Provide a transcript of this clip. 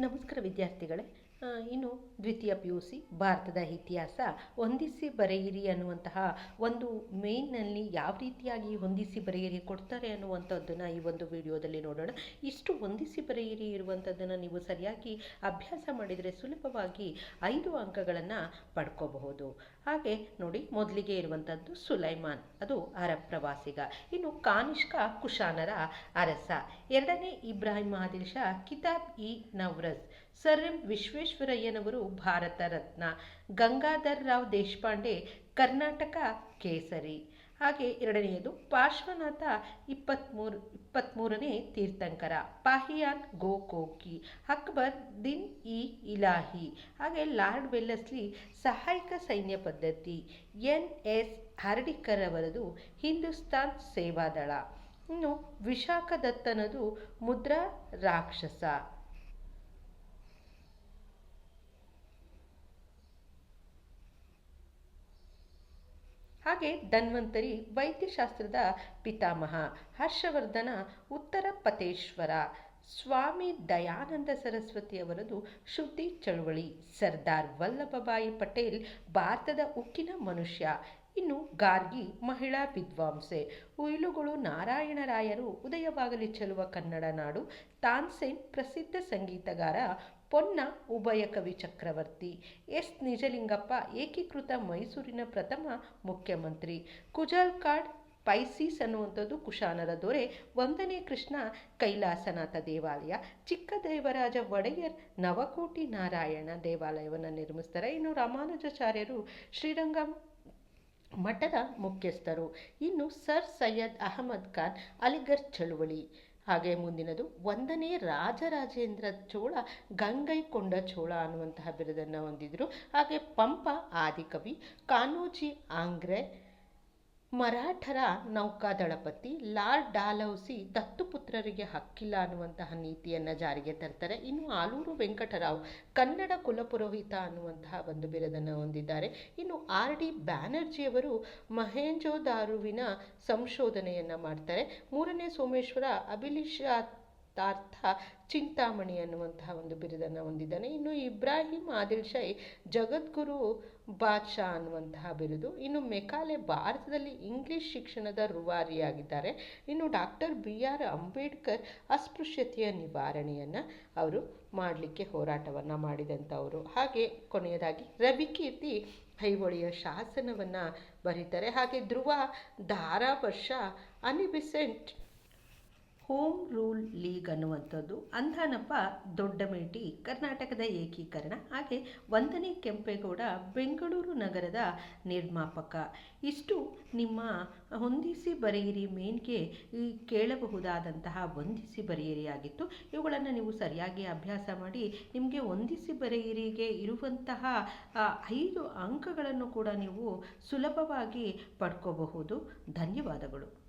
ನಮಸ್ಕಾರ ವಿದ್ಯಾರ್ಥಿಗಳೇ. ಇನ್ನು ದ್ವಿತೀಯ ಪಿ ಯು ಸಿ ಭಾರತದ ಇತಿಹಾಸ ಹೊಂದಿಸಿ ಬರೆಯಿರಿ ಅನ್ನುವಂತಹ ಒಂದು ಮೇನ್ನಲ್ಲಿ ಯಾವ ರೀತಿಯಾಗಿ ಹೊಂದಿಸಿ ಬರೆಯಿರಿ ಕೊಡ್ತಾರೆ ಅನ್ನುವಂಥದ್ದನ್ನು ಈ ಒಂದು ವಿಡಿಯೋದಲ್ಲಿ ನೋಡೋಣ. ಇಷ್ಟು ಹೊಂದಿಸಿ ಬರೆಯಿರಿ ಇರುವಂಥದ್ದನ್ನು ನೀವು ಸರಿಯಾಗಿ ಅಭ್ಯಾಸ ಮಾಡಿದರೆ ಸುಲಭವಾಗಿ ಐದು ಅಂಕಗಳನ್ನು ಪಡ್ಕೋಬಹುದು. ಹಾಗೆ ನೋಡಿ, ಮೊದಲಿಗೆ ಇರುವಂಥದ್ದು ಸುಲೈಮಾನ್, ಅದು ಅರಬ್ ಪ್ರವಾಸಿಗ. ಇನ್ನು ಕಾನಿಷ್ಕ ಕುಶಾನರ ಅರಸ. ಎರಡನೇ ಇಬ್ರಾಹಿಂ ಆದಿಲ್ ಶಾ ಕಿತಾಬ್ ಇ ನವ್ರಸ್. ಸರ್ ಎಂ ವಿಶ್ವೇಶ್ವರಯ್ಯನವರು ಭಾರತ ರತ್ನ. ಗಂಗಾಧರ್ ರಾವ್ ದೇಶಪಾಂಡೆ ಕರ್ನಾಟಕ ಕೇಸರಿ. ಹಾಗೆ ಎರಡನೆಯದು ಪಾರ್ಶ್ವನಾಥ ಇಪ್ಪತ್ತ್ಮೂರು ಇಪ್ಪತ್ತ್ಮೂರನೇ ತೀರ್ಥಂಕರ. ಪಾಹಿಯಾನ್ ಗೋ ಕೋಕಿ, ಅಕ್ಬರ್ ದಿನ್ ಇ ಇಲಾಹಿ. ಹಾಗೆ ಲಾರ್ಡ್ ವೆಲ್ಲಸ್ಲಿ ಸಹಾಯಕ ಸೈನ್ಯ ಪದ್ಧತಿ. ಎನ್ ಎಸ್ ಹರ್ಡಿಕರ್ ಅವರದು ಹಿಂದೂಸ್ತಾನ್ ಸೇವಾದಳ. ಇನ್ನು ವಿಶಾಖದತ್ತನದು ಮುದ್ರಾ ರಾಕ್ಷಸ. ಹಾಗೆ ಧನ್ವಂತರಿ ವೈದ್ಯಶಾಸ್ತ್ರದ ಪಿತಾಮಹ ಹರ್ಷವರ್ಧನ ಉತ್ತರ ಪತೇಶ್ವರ ಸ್ವಾಮಿ ದಯಾನಂದ ಸರಸ್ವತಿಯವರದು ಶುದ್ಧಿ ಚಳುವಳಿ, ಸರ್ದಾರ್ ವಲ್ಲಭಭಾಯಿ ಪಟೇಲ್ ಭಾರತದ ಉಕ್ಕಿನ ಮನುಷ್ಯ ಇನ್ನು ಗಾರ್ಗಿ ಮಹಿಳಾ ವಿದ್ವಾಂಸೆ. ಉಯಿಲುಗಳು ನಾರಾಯಣರಾಯರು ಉದಯವಾಗಲಿ ಚೆಲುವ ಕನ್ನಡ ನಾಡು. ತಾನ್ಸೇನ್ ಪ್ರಸಿದ್ಧ ಸಂಗೀತಗಾರ ಪೊನ್ನ ಉಭಯ ಕವಿ ಚಕ್ರವರ್ತಿ. ಎಸ್. ನಿಜಲಿಂಗಪ್ಪ ಏಕೀಕೃತ ಮೈಸೂರಿನ ಪ್ರಥಮ ಮುಖ್ಯಮಂತ್ರಿ. ಕುಜಲ್ಕಾಡ್ ಪೈಸೀಸ್ ಅನ್ನುವಂಥದ್ದು ಕುಶಾನರ ದೊರೆ. ಒಂದನೇ ಕೃಷ್ಣ ಕೈಲಾಸನಾಥ ದೇವಾಲಯ. ಚಿಕ್ಕದೇವರಾಜ ಒಡೆಯರ್ ನವಕೋಟಿ ನಾರಾಯಣ ದೇವಾಲಯವನ್ನು ನಿರ್ಮಿಸ್ತಾರೆ ಇನ್ನು ರಾಮಾನುಜಾಚಾರ್ಯರು ಶ್ರೀರಂಗಂ ಮಠದ ಮುಖ್ಯಸ್ಥರು. ಇನ್ನು ಸರ್ ಸೈಯದ್ ಅಹಮದ್ ಖಾನ್ ಅಲಿಗರ್ ಚಳುವಳಿ. ಹಾಗೆ ಮುಂದಿನದು, ಒಂದನೇ ರಾಜರಾಜೇಂದ್ರ ಚೋಳ ಗಂಗೈಕೊಂಡ ಚೋಳ ಅನ್ನುವಂತಹ ಬಿರುದನ್ನು ಹೊಂದಿದ್ರು. ಹಾಗೆ ಪಂಪ, ಆದಿಕವಿ, ಕಾನೋಜಿ ಆಂಗ್ರೆ ಮರಾಠರ ನೌಕಾದಳಪತಿ ಲಾರ್ಡ್ ಡಾಲೌಸಿ ದತ್ತುಪುತ್ರರಿಗೆ ಹಕ್ಕಿಲ್ಲ ಅನ್ನುವಂತಹ ನೀತಿಯನ್ನು ಜಾರಿಗೆ ತರ್ತಾರೆ. ಇನ್ನು ಆಲೂರು ವೆಂಕಟರಾವ್ ಕನ್ನಡ ಕುಲಪುರೋಹಿತ ಅನ್ನುವಂತಹ ಒಂದು ಬಿರುದನ್ನು ಹೊಂದಿದ್ದಾರೆ. ಇನ್ನು ಆರ್ ಡಿ ಬ್ಯಾನರ್ಜಿಯವರು ಮಹೇಂಜೋದಾರುವಿನ ಸಂಶೋಧನೆಯನ್ನು ಮಾಡ್ತಾರೆ. ಮೂರನೇ ಸೋಮೇಶ್ವರ ಅಭಿಲಿಷಾತಾರ್ಥ ಚಿಂತಾಮಣಿ ಅನ್ನುವಂತಹ ಒಂದು ಬಿರುದನ್ನು ಹೊಂದಿದ್ದಾನೆ. ಇನ್ನು ಇಬ್ರಾಹಿಂ ಆದಿಲ್ ಶೈ ಜಗದ್ಗುರು ಬಾದ್ಶಾ ಅನ್ನುವಂತಹ ಬಿರುದು. ಇನ್ನು ಮೆಕಾಲೆ ಭಾರತದಲ್ಲಿ ಇಂಗ್ಲಿಷ್ ಶಿಕ್ಷಣದ ರೂವಾರಿಯಾಗಿದ್ದಾರೆ. ಇನ್ನು ಡಾಕ್ಟರ್ ಬಿ ಆರ್ ಅಂಬೇಡ್ಕರ್ ಅಸ್ಪೃಶ್ಯತೆಯ ನಿವಾರಣೆಯನ್ನು ಅವರು ಮಾಡಲಿಕ್ಕೆ ಹೋರಾಟವನ್ನು ಮಾಡಿದಂಥವರು. ಹಾಗೆ ಕೊನೆಯದಾಗಿ ರವಿಕೀರ್ತಿ ಐಹೊಳೆಯ ಶಾಸನವನ್ನು ಬರೀತಾರೆ. ಹಾಗೆ Dhruva Dharavarsha Annie Besant home rule league ಅನ್ನುವಂಥದ್ದು ಅಂಧಾನಪ್ಪ ದೊಡ್ಡಮೇಟಿ ಕರ್ನಾಟಕದ ಏಕೀಕರಣ. ಹಾಗೆ ವಂದನೆ ಕೆಂಪೇಗೌಡ ಬೆಂಗಳೂರು ನಗರದ ನಿರ್ಮಾಪಕ. ಇಷ್ಟು ನಿಮ್ಮ ಹೊಂದಿಸಿ ಬರೆಯಿರಿ ಮೇನ್ಗೆ ಈ ಕೇಳಬಹುದಾದಂತಹ ಹೊಂದಿಸಿ ಬರೆಯಿರಿ ಆಗಿತ್ತು. ಇವುಗಳನ್ನು ನೀವು ಸರಿಯಾಗಿ ಅಭ್ಯಾಸ ಮಾಡಿ ನಿಮಗೆ ಹೊಂದಿಸಿ ಬರೆಯಿರಿಗೆ ಇರುವಂತಹ ಐದು ಅಂಕಗಳನ್ನು ಕೂಡ ನೀವು ಸುಲಭವಾಗಿ ಪಡ್ಕೋಬಹುದು. ಧನ್ಯವಾದಗಳು.